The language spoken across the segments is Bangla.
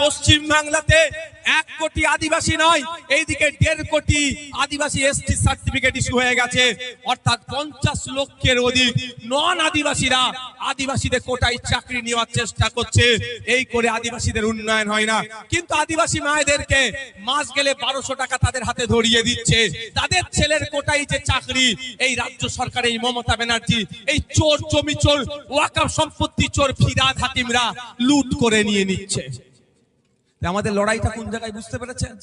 পশ্চিম বাংলাতে এক কোটি আদিবাসী নয়, এইদিকে দেড় কোটি আদিবাসী এসটি সার্টিফিকেট ইস্যু হয়ে গেছে। অর্থাৎ পঞ্চাশ লক্ষের অধিক নন আদিবাসীরা আদিবাসীদের কোটায় চাকরি নেওয়ার চেষ্টা করছে। এই করে আদিবাসীদের উন্নয়ন হয় না। কিন্তু আদিবাসী মায়েদেরকে মাস গেলে বারোশো টাকা তাদের হাতে ধরিয়ে দিচ্ছে। তাদের ছেলের কোটাই যে চাকরি, এই রাজ্য সরকার, এই মমতা ব্যানার্জি, এই চোর জমি চোর ওয়াকাফ সম্পত্তি চোর ফিরাদ হাকিমরা লুট করে নিয়ে নিচ্ছে। আমাদের লড়াইটা কোন জায়গায় বুঝতে পেরেছেন?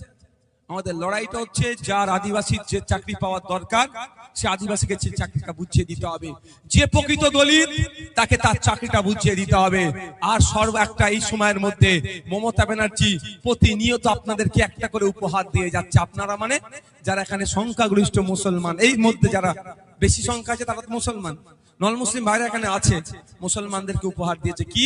আমাদের লড়াইটা হচ্ছে যার আদিবাসীর যে চাকরি পাওয়ার দরকার, সে আদিবাসীকে সেই চাকরিটা বুঝিয়ে দিতে হবে। যে প্রকৃত দলিত তাকে তার চাকরিটা বুঝিয়ে দিতে হবে। আর সর্ব একটা এই সময়ের মধ্যে মমতা ব্যানার্জি প্রতিনিয়ত আপনাদেরকে একটা করে উপহার দিয়ে যাচ্ছে। আপনারা মানে যারা এখানে সংখ্যাগরিষ্ঠ মুসলমান, এই মধ্যে যারা বেশি সংখ্যা আছে তারা মুসলমান। নন মুসলিম ভাইরা এখানে আছে। মুসলমানদেরকে উপহার দিয়েছে কি?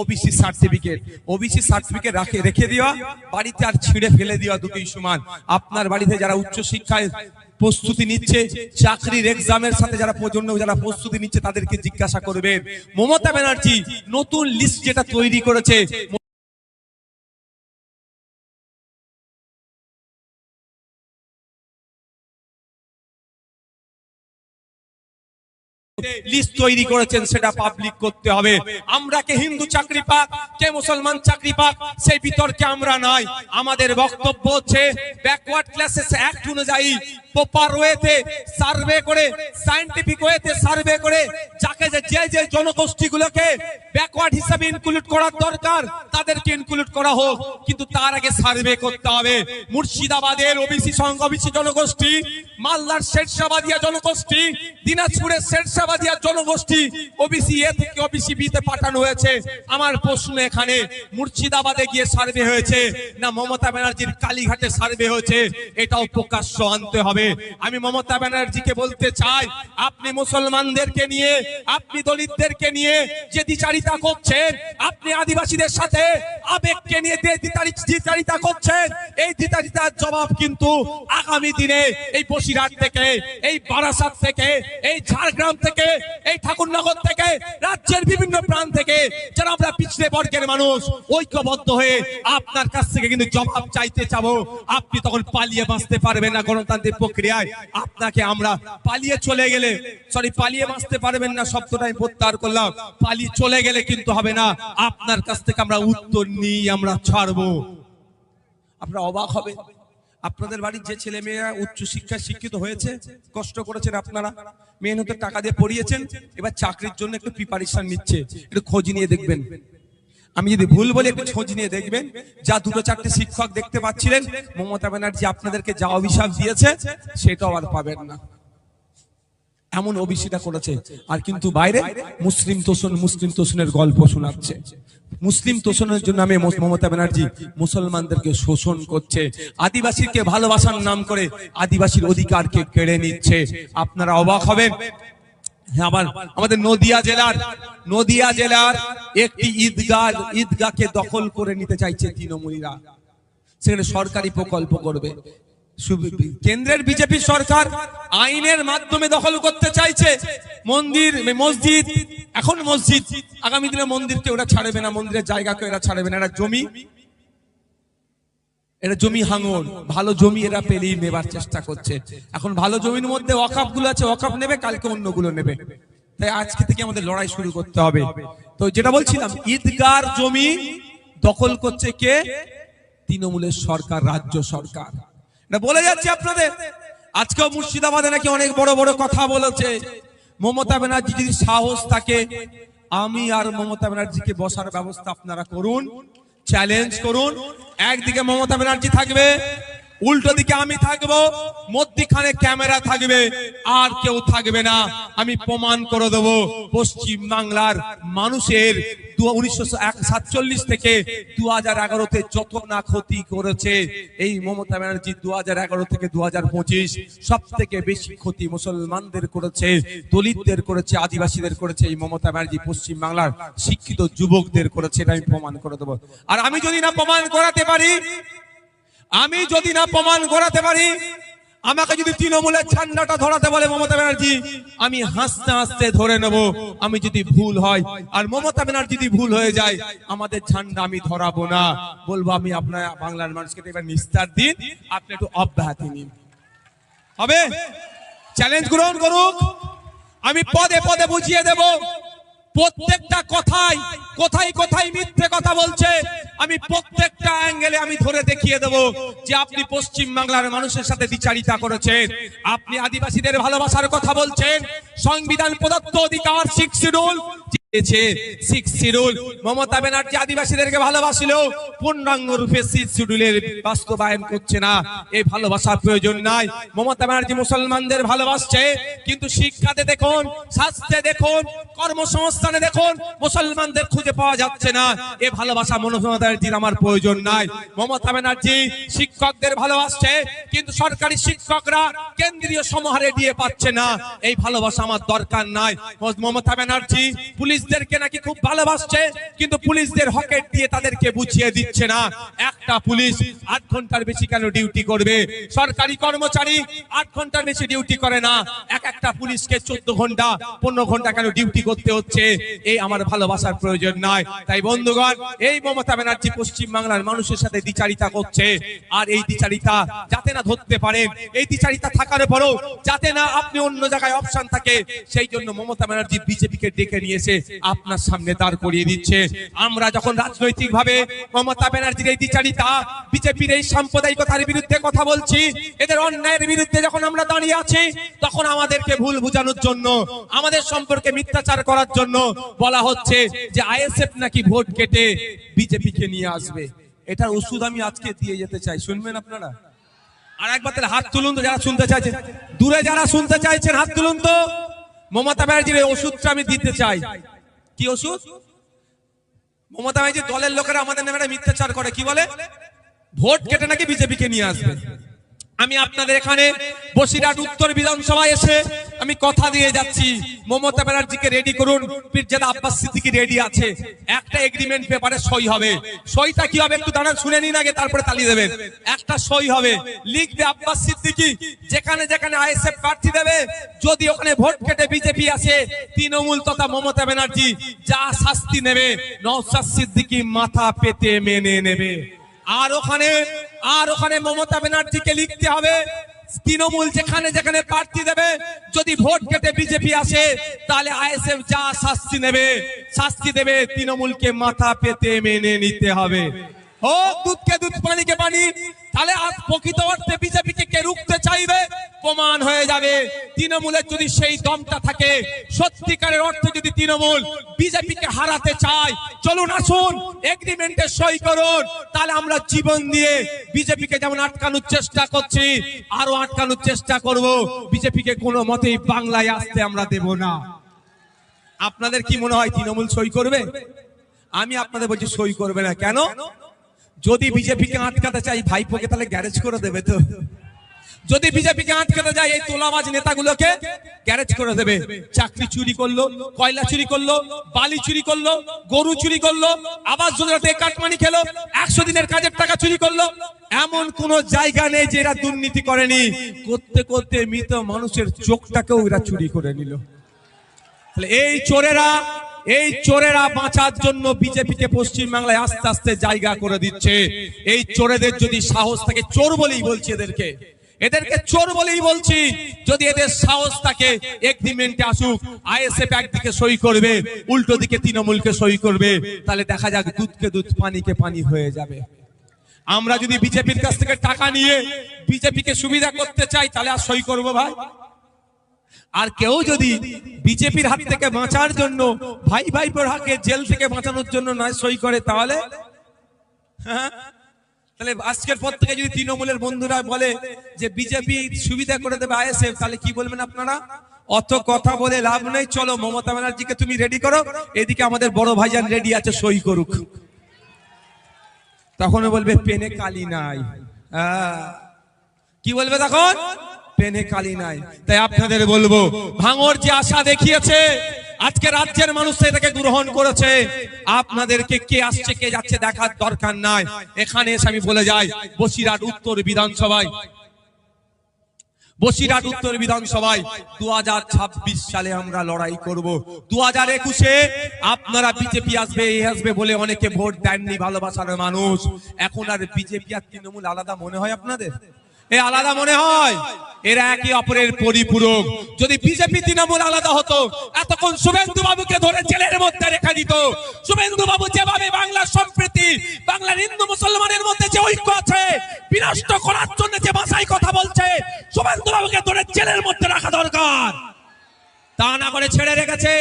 ওবিসি সার্টিফিকেট ওবিসি সার্টিফিকেট রাখে রেখে দেওয়া বাড়িতে আর ছিঁড়ে ফেলে দেওয়া দুটোই সমান। আপনার বাড়িতে যারা উচ্চ শিক্ষায় প্রস্তুতি নিচ্ছে, চাকরির এক্সামের সাথে যারা প্রজন্ম, যারা প্রস্তুতি নিচ্ছে, তাদেরকে জিজ্ঞাসা করবেন। মমতা ব্যানার্জি নতুন লিস্ট যেটা তৈরি করেছে লিস্ট তৈরি করেছেন, সেটা পাবলিক করতে হবে। আমরা কে হিন্দু চাকরি পাক, কে মুসলমান চাকরি পাক, সেই বিতর্কে আমরা নাই আমাদের বক্তব্য হচ্ছে ব্যাকওয়ার্ড ক্লাসেস অ্যাক্ট অনুযায়ী প্রপার ওয়েতে সার্ভে করে সায়েন্টিফিক ওয়েতে সার্ভে করে, যাকে যে যে যে জনগোষ্ঠীগুলোকে ব্যাকওয়ার্ড হিসাবে ইনক্লুড করার দরকার, তাদেরকে ইনক্লুড করা হোক। কিন্তু তার আগে সার্ভে করতে হবে। মুর্শিদাবাদের ওবিসি সংঘ ওবিসি জনগোষ্ঠী, মালদার শেরশাবাদিয়া জনগোষ্ঠী, দিনাজপুরের শেরশাবাদিয়া জনগোষ্ঠী ওবিসি এ থেকে ওবিসি বি তে পাঠানো হয়েছে। আমার প্রশ্ন এখানে, মুর্শিদাবাদে গিয়ে সার্ভে হয়েছে না মমতা ব্যানার্জির কালীঘাটে সার্ভে হয়েছে? এটাও প্রকাশ্য আনতে হবে। আমি মমতা ব্যানার্জিকে বলতে চাই, আপনি মুসলমানদেরকে নিয়ে, আপনি দলিতদেরকে নিয়ে যে দ্বিচারিতা করছেন, আপনি আদিবাসীদের সাথে আবেগকে নিয়ে দ্বিচারিতা করছেন, এই দ্বিচারিতার জবাব কিন্তু আগামী দিনে এই বসিরহাট থেকে, এই বারাসাত থেকে, এই ঝাড়গ্রাম থেকে এই ঠাকুরনগর থেকে, রাজ্যের বিভিন্ন প্রান্ত থেকে যারা আমরা পিছড়ে বর্গের মানুষ, ঐক্যবদ্ধ হয়ে আপনার কাছ থেকে কিন্তু জবাব চাইতে চাবো। আপনি তখন পালিয়ে বাঁচতে পারবেন না গণতান্ত্রিক প্রক্রিয়ায়। আপনাকে আমরা পালিয়ে চলে গেলে সরি পালিয়ে বাঁচতে পারবেন না শব্দটা আমি প্রত্যাহার করলাম। পালিয়ে চলে গেলে কিন্তু হবে না। আপনার কাছ থেকে আমরা উত্তর নিয়ে আমরা ছাড়বো। আপনারা অবাক হবে আপনাদের বাড়ির যে ছেলে মেয়েরা উচ্চ শিক্ষায় শিক্ষিত হয়েছে, কষ্ট করেছেন আপনারা। মেহনতে টাকা দিয়ে পড়িয়েছেন, এবার চাকরির জন্য একটু প্রিপারেশন নিচ্ছে, একটু খোঁজ নিয়ে দেখবেন। আমি যদি ভুল বলি, একটু খোঁজ নিয়ে দেখবেন। যা দুটো চারটে শিক্ষক দেখতে পাচ্ছিলেন, মমতা ব্যানার্জি আপনাদেরকে যা অভিশাপ দিয়েছে, সেটাও আর পাবেন না। এমন ওবিসিটা করেছে। আর কিন্তু বাইরে মুসলিম তোষণ, মুসলিম তোষণের গল্প শোনাচ্ছে। মুসলিম তোষণের জন্য আমি মমতা ব্যানার্জি মুসলমানদেরকে শোষণ করছে আদিবাসীকে ভালোবাসার নাম করে আদিবাসীর অধিকারকে কেড়ে নিচ্ছে। আপনারা অবাক হবেন। হ্যাঁ, আবার আমাদের নদিয়া জেলার নদিয়া জেলার একটি ঈদগাহ ঈদগাহকে দখল করে নিতে চাইছে তৃণমূলীরা। সেখানে সরকারি প্রকল্প করবে। কেন্দ্রের বিজেপি সরকার আইনের মাধ্যমে দখল করতে চাইছে। মন্দির মসজিদ এখন মসজিদ। আগামী দিনে মন্দিরকে ওরা ছাড়বে না মন্দিরের জায়গাকে এরা ছাড়বে না। এরা জমি এরা জমি হাঙর। ভালো জমি এরা পেলেই নেবার চেষ্টা করছে। এখন ভালো জমির মধ্যে অকাপগুলো আছে অকাপ নেবে কালকে অন্যগুলো নেবে। তাই আজকে থেকে আমাদের লড়াই শুরু করতে হবে। তো যেটা বলছিলাম ঈদগার জমি দখল করছে কে? তৃণমূলের সরকার রাজ্য সরকার। এটা বলে যাচ্ছে আপনাদের। আজকেও মুর্শিদাবাদে নাকি অনেক বড় বড় কথা বলেছে। মমতা ব্যানার্জি যদি সাহস থাকে, আমি আর মমতা ব্যানার্জিকে বসার ব্যবস্থা আপনারা করুন চ্যালেঞ্জ করুন। একদিকে মমতা ব্যানার্জি থাকবে উল্টো দিকে আমি থাকব, মধ্যখানে ক্যামেরা থাকবে, আর কেউ থাকবে না। আমি প্রমাণ করে দেবো, পশ্চিম বাংলার মানুষের উনিশশো সাতচল্লিশ থেকে দু হাজার এগারোতে যত না ক্ষতি করেছে, এই মমতা ব্যানার্জি দু হাজার এগারো থেকে দু হাজার পঁচিশ সব থেকে বেশি ক্ষতি মুসলমানদের করেছে, দলিতদের করেছে, আদিবাসীদের করেছে এই মমতা ব্যানার্জি পশ্চিম বাংলার শিক্ষিত যুবকদের করেছে, এটা আমি প্রমাণ করে দেবো। আর আমি যদি না প্রমাণ করাতে পারি আমি যদি না প্রমাণ করাতে পারি, আমাকে যদি তৃণমূলের ঝান্ডাটা ধরাতে বলে মমতা ব্যানার্জি, আমি হাসতে হাসতে ধরে নেব। আমি যদি ভুল হয়, আর মমতা ব্যানার্জি যদি ভুল হয়ে যায়, আমাদের ঝান্ডা আমি ধরাবো না। বলব আমি আপনার বাংলার মানুষকে এবার নিস্তার দিন, আপনি একটু অব্যাহতি নিন। হবে? চ্যালেঞ্জ গ্রহণ করুক। আমি পদে পদে বুঝিয়ে দেব। প্রত্যেকটা কথাই কোথায় কোথায় মিথ্যে কথা বলছে। আমি প্রত্যেকটা অ্যাঙ্গেলে আমি ধরে দেখিয়ে দেব যে আপনি পশ্চিম বাংলার মানুষের সাথে বিচারিতা করেছেন। আপনি আদিবাসীদের ভালোবাসার কথা বলছেন। সংবিধান প্রদত্ত অধিকার সিক্স শিডিউল মমতা কর্মসংস্থানে দেখুন, মুসলমানদের খুঁজে পাওয়া যাচ্ছে না। এ ভালোবাসা মমতা আমার প্রয়োজন নাই। মমতা ব্যানার্জি শিক্ষকদের ভালোবাসছে, কিন্তু সরকারি শিক্ষকরা কেন্দ্রীয় সমাহারে দিয়ে পাচ্ছে না। এই ভালোবাসা আমার দরকার নাই। মমতা ব্যানার্জি পুলিশদেরকে নাকি খুব ভালোবাসছে, কিন্তু পুলিশদের হকেট দিয়ে তাদেরকে বুঝিয়ে দিচ্ছে না। একটা পুলিশ আট ঘণ্টার বেশি কেন ডিউটি করবে? সরকারি কর্মচারী আট ঘণ্টার বেশি ডিউটি করে না। এক একটা পুলিশকে চোদ্দ ঘণ্টা, পনেরো ঘণ্টা কেন ডিউটি করতে হচ্ছে? এই আমার ভালোবাসার প্রয়োজন নাই তাই বন্ধুগণ, এই মমতা ব্যানার্জি পশ্চিম বাংলার মানুষের সাথে দ্বিচারিতা করছে। আর এই দ্বিচারিতা যাতে না ধরতে পারেন এই দ্বিচারিতা থাকার পরেও যাতে না আপনি অন্য জায়গায় অপশন থাকে, সেই জন্য মমতা ব্যানার্জি বিজেপিকে ডেকে নিয়েছে। আপনার সামনে দাঁড় করিয়ে দিচ্ছে। আমরা যখন রাজনৈতিক ভাবে মমতা ব্যানার্জির এই দ্বিচারিতা, বিজেপির এই সাম্প্রদায়িকতার বিরুদ্ধে কথা বলছি, এদের অন্যায়ের বিরুদ্ধে যখন আমরা দাঁড়িয়ে আছি, তখন আমাদেরকে ভুল বোঝানোর জন্য, আমাদের সম্পর্কে মিথ্যাচার করার জন্য বলা হচ্ছে যে আইএসএফ নাকি ভোট কেটে বিজেপিকে নিয়ে আসবে। এটার ওষুধ আমি আজকে দিয়ে যেতে চাই, শুনবেন আপনারা? আর একবার তাহলে হাত তুলুন তো, যারা শুনতে চাইছেন। দূরে যারা শুনতে চাইছেন, হাত তুলুন তো। মমতা ব্যানার্জির ওষুধটা আমি দিতে চাই। কি ওষুধ? মমতা ব্যানার্জি দলের লোকেরা আমাদের নামে মিথ্যাচার করে, কি বলে? ভোট কেটে নাকি বিজেপিকে নিয়ে আসবে। আমি আপনাদের এখানে বসিরহাট উত্তর বিধানসভায় এসে আমি কথা দিয়ে যাচ্ছি। মমতা ব্যানার্জিকে রেডি করুন। পীরজাদা আব্বাস সিদ্দিকি রেডি আছে। একটা এগ্রিমেন্ট পেপারে সই হবে। সইটা কি হবে একটু দাঁড়ান, শুনে নিন আগে, তারপরে তালি দেবেন। একটা সই হবে। লিখবে আব্বাস সিদ্দিকি, যেখানে যেখানে আইএসএফ প্রার্থী দেবে, যদি ওখানে ভোট কেটে বিজেপি আসে, তৃণমূল তথা মমতা ব্যানার্জি যা শাস্তি নেবে, নওশাদ সিদ্দিকি মাথা পেতে মেনে নেবে। আর ওখানে আর ওখানে মমতা ব্যানার্জিকে লিখতে হবে। তৃণমূল যেখানে যেখানে প্রার্থী দেবে, যদি ভোট কেটে বিজেপি আসে, তাহলে আইএসএফ যা শাস্তি নেবে, শাস্তি দেবে, তৃণমূলকে মাথা পেতে মেনে নিতে হবে। হোক দুধকে দুধ পানিকে পানি তাহলে প্রকৃত অর্থে বিজেপিকে কে রুখতে চাইবে? প্রমাণ হয়ে যাবে। তৃণমূলের যদি সেই দমটা থাকে, সত্যিকারের অর্থে যদি তৃণমূল বিজেপিকে হারাতে চায়, চলুন আসুন এগ্রিমেন্টে সই করুন। তাহলে আমরা জীবন দিয়ে বিজেপিকে যেমন আটকানোর চেষ্টা করছি, আরও আটকানোর চেষ্টা করব। বিজেপিকে কোনো মতেই বাংলায় আসতে আমরা দেব না। আপনাদের কি মনে হয় তৃণমূল সই করবে? আমি আপনাদের বলছি সই করবে না। কেন? যদি বিজেপিকে আটকাতে চাই ভাইপোকে তাহলে গ্যারেজ করে দেবে তো। যদি বিজেপিকে আটকাতে যায় এই তোলাবাজ নেতাগুলোকে গ্যারেজ করে দেবে। চাকরি চুরি করল কয়লা চুরি করল বালি চুরি করল গরু চুরি করল আবাস যোজনাতে কাটমানি খেলো একশো দিনের কাজের টাকা চুরি করল। এমন কোন জায়গা নেই যে এরা দুর্নীতি করেনি। করতে করতে মৃত মানুষের চোখটাকেও এরা চুরি করে নিল। এই চোরেরা এই চোরেরা বাঁচার জন্য বিজেপিকে পশ্চিম বাংলায় আস্তে আস্তে জায়গা করে দিচ্ছে। এই চোরেদের যদি সাহস থাকে, চোর বলেই বলছি এদেরকে। এদেরকে চোর বলেই বলছি, যদি এদের সাহস থাকে এগ্রিমেন্টে আসুক, আইএসএফ একদিকে সই করবে, উল্টো দিকে তৃণমূলকে সই করবে, তাহলে দেখা যাক দুধকে দুধ পানিকে পানি হয়ে যাবে। আমরা যদি বিজেপির কাছ থেকে টাকা নিয়ে বিজেপিকে সুবিধা করতে চাই, তাহলে আর সই করব ভাই। আর কেউ যদি বিজেপির হাত থেকে বাঁচার জন্য ভাই ভাই হাকে জেল থেকে বাঁচানোর জন্য নয় সই করে তাহলে? হ্যাঁ? তাহলে আজকের পর থেকে যদি তৃণমূলের বন্ধুরা বলে যে বিজেপি সুবিধা করে দেবে আইএসএফ তাহলে কি বলবেন আপনারা? অত কথা বলে লাভ নেই চলো মমতা ব্যানার্জিকে তুমি রেডি করো। এদিকে আমাদের বড় ভাইজান রেডি আছে সই করুক। তখন বলবে পেনে কালি নাই। কি বলবে তখন? পেনে কালি নাই। তাই আপনাদের বলব, ভাঙর যে আশা দেখিয়েছে, আজকে রাজ্যের মানুষ এটাকে গ্রহণ করেছে। আপনাদেরকে কে আসছে, কে যাচ্ছে দেখার দরকার নাই। এখানে এসে আমি বলে যাই, বসিরহাট উত্তর বিধানসভায়। বসিরহাট উত্তর বিধানসভায় দু হাজার ছাব্বিশ সালে আমরা লড়াই করব। দু হাজার একুশে আপনারা বিজেপি আসবে এই আসবে বলে অনেকে ভোট দেননি ভালোবাসার মানুষ। এখন আর বিজেপি আর তৃণমূল আলাদা মনে হয় আপনাদের? এ আলাদা মনে হয়। এরা একে অপরের পরিপূরক। যদি বিজেপি, তৃণমূল আলাদা হতো, এতক্ষণ শুভেন্দু বাবুকে ধরে জেলের মধ্যে রেখা দিত। শুভেন্দু বাবু যেভাবে বাংলার সম্প্রীতি, বাংলার হিন্দু মুসলমানের মধ্যে যে ঐক্য আছে, বিনষ্ট করার জন্য যে ভাষায় কথা বলছে, শুভেন্দু বাবুকে ধরে জেলের মধ্যে রাখা দরকার। তা না করে ছেড়ে রেখেছে।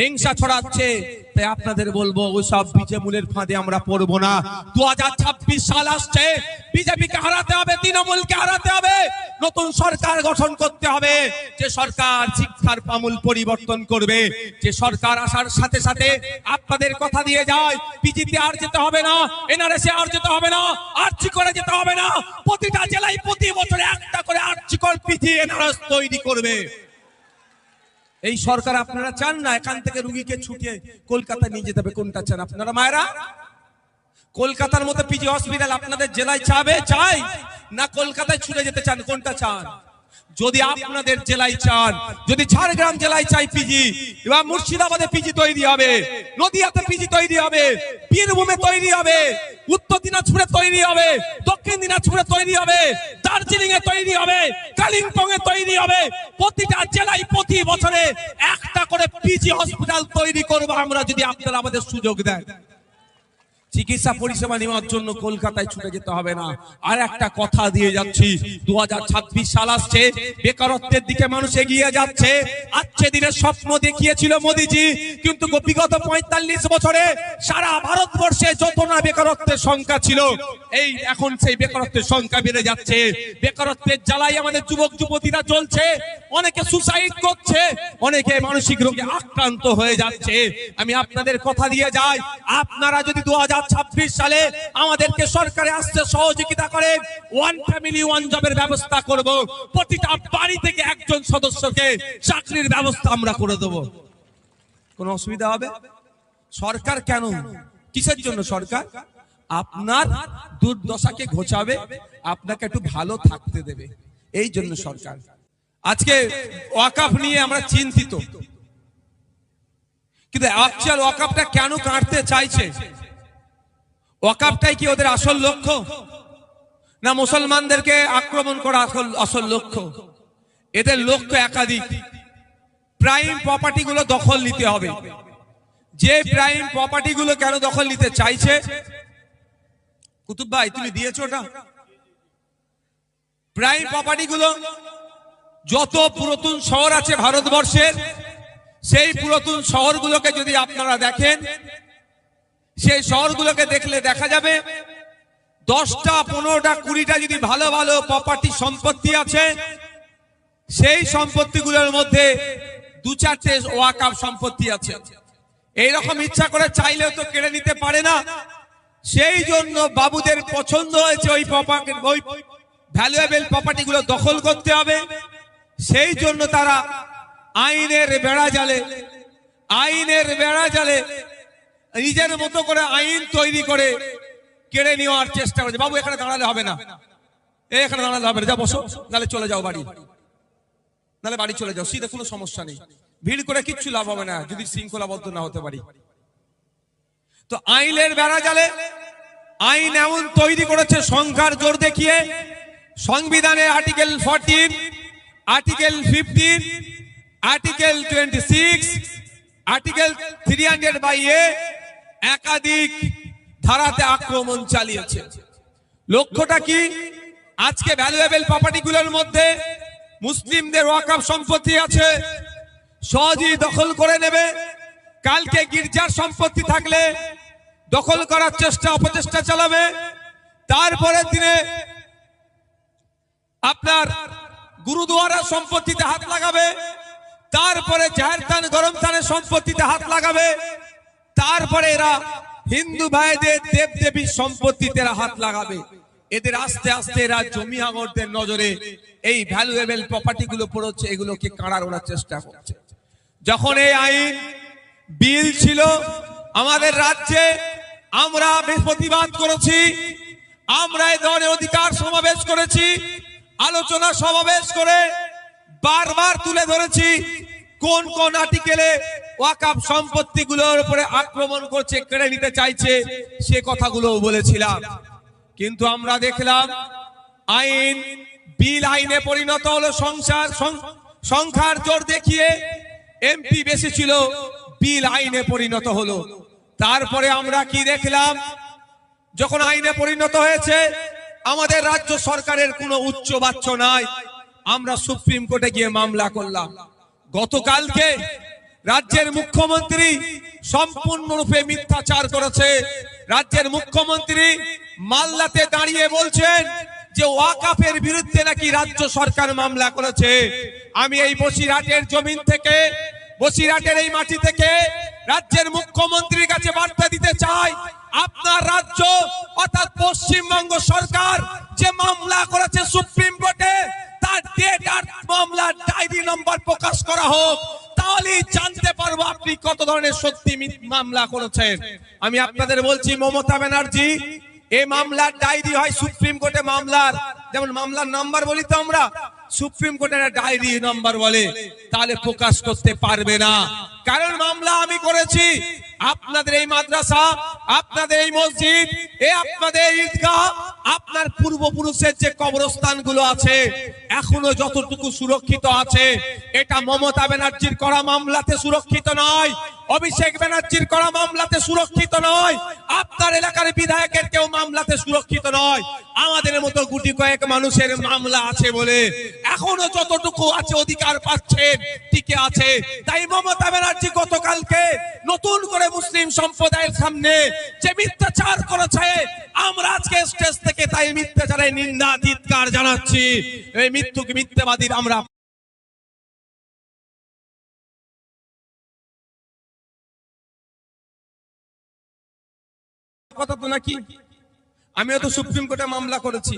হিংসা ছড়াচ্ছে। তাই আপনাদের বলব ওইসব বিজেমূলের ফাঁদে আমরা পড়ব না। দুহাজার ছাব্বিশ সাল আসছে। বিজেপিকে হারাতে হবে, তৃণমূলকে হারাতে হবে। নতুন সরকার গঠন করতে হবে। যে সরকার শিক্ষার পামূল পরিবর্তন করবে, যে সরকার আসার সাথে সাথে আপনাদের কথা দিয়ে যায় পিজিতে আর যেতে হবে না, এনআরএসে আর যেতে হবে না আর্চি করে যেতে হবে না। প্রতিটা জেলায় প্রতি বছরে একটা করে আর্চি কর পিজি এনআরএস তৈরি করবে। এই সরকার আপনারা চান না এখান থেকে রুগীকে ছুটিয়ে কলকাতা নিয়ে যেতে হবে। কোনটা চান আপনারা মায়েরা? কলকাতার মতো পিজি হসপিটাল আপনাদের জেলায় চাবে? চাই। না কলকাতায় ছুটে যেতে চান, কোনটা চান? যদি আপনাদের জেলায় চান যদি ঝাড়গ্রাম জেলায় চাই পিজি এবার মুর্শিদাবাদে পিজি তৈরি হবে নদিয়াতে পিজি তৈরি হবে বীরভূমে তৈরি হবে উত্তর দিনাজপুরে তৈরি হবে দক্ষিণ দিনাজপুরে তৈরি হবে দার্জিলিং এ তৈরি হবে কালিম্পং এ তৈরি হবে প্রতিটা জেলায় প্রতি বছরে একটা করে পিজি হসপিটাল তৈরি করব আমরা যদি আপনারা আমাদের সুযোগ দেন। চিকিৎসা পরিষেবা নেওয়ার জন্য কলকাতায় ছুটে যেতে হবে না। আর একটা কথা দিয়ে যাচ্ছি দু হাজার ছাব্বিশ সাল আসছে, বেকারত্বের দিকে মানুষ এগিয়ে যাচ্ছে। আজকে দিনের স্বপ্ন দেখিয়েছিল মোদিজি, কিন্তু বিগত পঁয়তাল্লিশ বছরে সারা ভারতবর্ষে যত বেকারত্বের সংখ্যা ছিল। এই এখন সেই বেকারত্বের সংখ্যা বেড়ে যাচ্ছে। বেকারত্বের জ্বালাই আমাদের যুবক, যুবতীরা চলছে অনেকে সুসাইড করছে। অনেকে মানসিক রোগে আক্রান্ত হয়ে যাচ্ছে। আমি আপনাদের কথা দিয়ে যাই। আপনারা যদি দু সালে আমাদেরকে সরকারে আসতে সহযোগিতা করে ওয়ান ফ্যামিলি ওয়ান জবের ব্যবস্থা করব। প্রতিটা বাড়ি থেকে একজন সদস্যকে চাকরির ব্যবস্থা আমরা করে দেব। কোনো অসুবিধা হবে? সরকার কেন? কিসের জন্য সরকার? আপনার দুর্দশাকে ঘোচাবে, আপনাকে একটু ভালো থাকতে দেবে। এই জন্য সরকার। আজকে ওয়াকাফ নিয়ে আমরা চিন্তিত। কিন্তু অ্যাকচুয়াল ওয়াকাফটা কেন কাটতে চাইছে? ওয়াকাফটাই কি ওদের আসল লক্ষ্য? না মুসলমানদেরকে আক্রমণ করা আসল আসল লক্ষ্য? এদের লক্ষ্য একাধিক। প্রাইম প্রপার্টি গুলো দখল নিতে হবে। যে প্রাইম প্রপার্টি গুলো কেন দখল নিতে চাইছে? কুতুব ভাই, তুমি দিয়েছ ওটা? প্রাইম প্রপার্টি গুলো, যত পুরাতন শহর আছে ভারতবর্ষের, সেই পুরাতন শহরগুলোকে যদি আপনারা দেখেন, সেই শহরগুলোকে দেখলে দেখা যাবে, দশটা, পনেরোটা, কুড়িটা যদি ভালো ভালো প্রপার্টি সম্পত্তি আছে, সেই সম্পত্তিগুলোর মধ্যে দু চারটে ওয়াকাপ সম্পত্তি আছে। এইরকম ইচ্ছা করে চাইলেও তো কেড়ে নিতে পারে না। সেই জন্য বাবুদের পছন্দ হয়েছে ওই প্রপার্টি ওই ভ্যালুয়েবল প্রপার্টি গুলো দখল করতে হবে। সেই জন্য তারা আইনের বেড়া জালে, আইনের বেড়া জালে নিজের মতো করে আইন তৈরি করে কেড়ে নেওয়ার চেষ্টা করেছে। বাবু, এখানে দাঁড়ালে হবে না। এখানে দাঁড়ালে হবে না। যা বসো, নাহলে চলে যাও বাড়ি। নাহলে বাড়ি চলে যাও। সিধে কোনো সমস্যা নেই। ভিড় করে কিচ্ছু লাভ হবে না, যদি শৃঙ্খলাবদ্ধ না হতে পারি। তো আইনের বেড়া জালে আইন এমন তৈরি করেছে, সংখ্যার জোর দেখিয়ে সংবিধানে article fourteen, article fifteen, article twenty six article three hundred by A একাধিক ধারাতে আক্রমণ চালিয়েছে। লক্ষ্যটা কি? আজকে ভ্যালুয়েবল প্রপার্টি গুলোর মধ্যে মুসলিমদের ওয়াকাফ সম্পত্তি আছে সহজেই দখল করে নেবে। কালকে গির্জার সম্পত্তি থাকলে দখল করার চেষ্টা, অপচেষ্টা চালাবে। তারপরে দিনে আপনার গুরুদুয়ারা সম্পত্তিতে হাত লাগাবে। তারপরে জাহের থান, গরম থানের সম্পত্তিতে হাত লাগাবে। তারপরে এরা হিন্দু ভাইদের দেব দেবীর সম্পত্তিতে এরা হাত লাগাবে। এদের আস্তে আস্তে এরা জমি আগরদের নজরে এই ভ্যালুয়েবল প্রপার্টি গুলো পড়ছে, এগুলোকে কাড়ার ওরা চেষ্টা করছে। যখন এই আইন বিল ছিল আমাদের রাজ্যে, আমরা প্রতিবাদ করেছি, আমরা এই ধরনের অধিকার সমাবেশ করেছি, আলোচনা সমাবেশ করে বারবার তুলে ধরেছি কোন কোন আর্টিকেলে ওয়াকাপ সম্পত্তিগুলোর উপরে আক্রমণ করছে, কেড়ে নিতে চাইছে, সে কথাগুলো বলেছিলাম। কিন্তু আমরা দেখলাম আইন, বিল আইনে পরিণত হলো সংসার সংখ্যার জোর দেখিয়ে এমপি বেশি ছিল, বিল আইনে পরিণত হলো। তারপরে আমরা কি দেখলাম? যখন আইনে পরিণত হয়েছে, আমাদের রাজ্য সরকারের কোনো উচ্চ বাচ্চ নাই। আমরা সুপ্রিম কোর্টে গিয়ে মামলা করলাম। গতকালকে রাজ্যের মুখ্যমন্ত্রী সম্পূর্ণরূপে মিথ্যাচার করেছে। রাজ্যের মুখ্যমন্ত্রী মাল্লাতে দাঁড়িয়ে বলছেন যে ওয়াকাফের বিরুদ্ধে নাকি রাজ্য সরকার মামলা করেছে, আমি এই বসিরহাটের জমিন থেকে, বসিরহাটের এই মাটি থেকে রাজ্যের মুখ্যমন্ত্রীর কাছে বার্তা দিতে চাই। আপনার রাজ্য অর্থাৎ পশ্চিমবঙ্গ সরকার যে মামলা করেছে সুপ্রিম কোর্টে, তার ডেট আর মামলার ডায়েরি নম্বর প্রকাশ করা হোক। তাহলেই জানতে পারব আপনি কত ধরনের সত্যি মামলা করেছেন। আমি আপনাদের বলছি, মমতা ব্যানার্জি এই মামলার ডায়েরি হয় সুপ্রিম কোর্টে মামলার। যেমন মামলার নাম্বার বলি তো আমরা। সুপ্রিম কোর্টের ডায়েরি নাম্বার বলে। তাহলে প্রকাশ করতে পারবে না। কারণ মামলা আমি করেছি। আপনাদের এই মাদ্রাসা, আপনাদের এই মসজিদ, এ আপনাদের ঈদগাহ, আপনার পূর্বপুরুষের যে কবরস্থানগুলো আছে, এখনও যতটুকু সুরক্ষিত আছে, এটা মমতা ব্যানার্জির করা মামলাতে সুরক্ষিত নয়, অভিষেক ব্যানার্জির করা মামলাতে সুরক্ষিত নয়, আপনার এলাকার বিধায়কের কেউ মামলাতে সুরক্ষিত নয়। আমাদের মতো গুটি কয়েক মানুষের মামলা আছে বলে এখনও যতটুকু আছে অধিকার পাচ্ছেন টিকে আছে। তাই মমতা ব্যানার্জি গতকালকে নতুন করে মুসলিম সম্প্রদায়ের সামনে যে মিথ্যাচার করেছে, আমরা আজকে স্টেজ থেকে তাই মিথ্যাচারের নিন্দা, ধিৎকার জানাচ্ছি। এই মৃত্যুকে মিথ্যাবাদীর আমরা কথা তো নাকি? আমিও তো সুপ্রিম কোর্টে মামলা করেছি।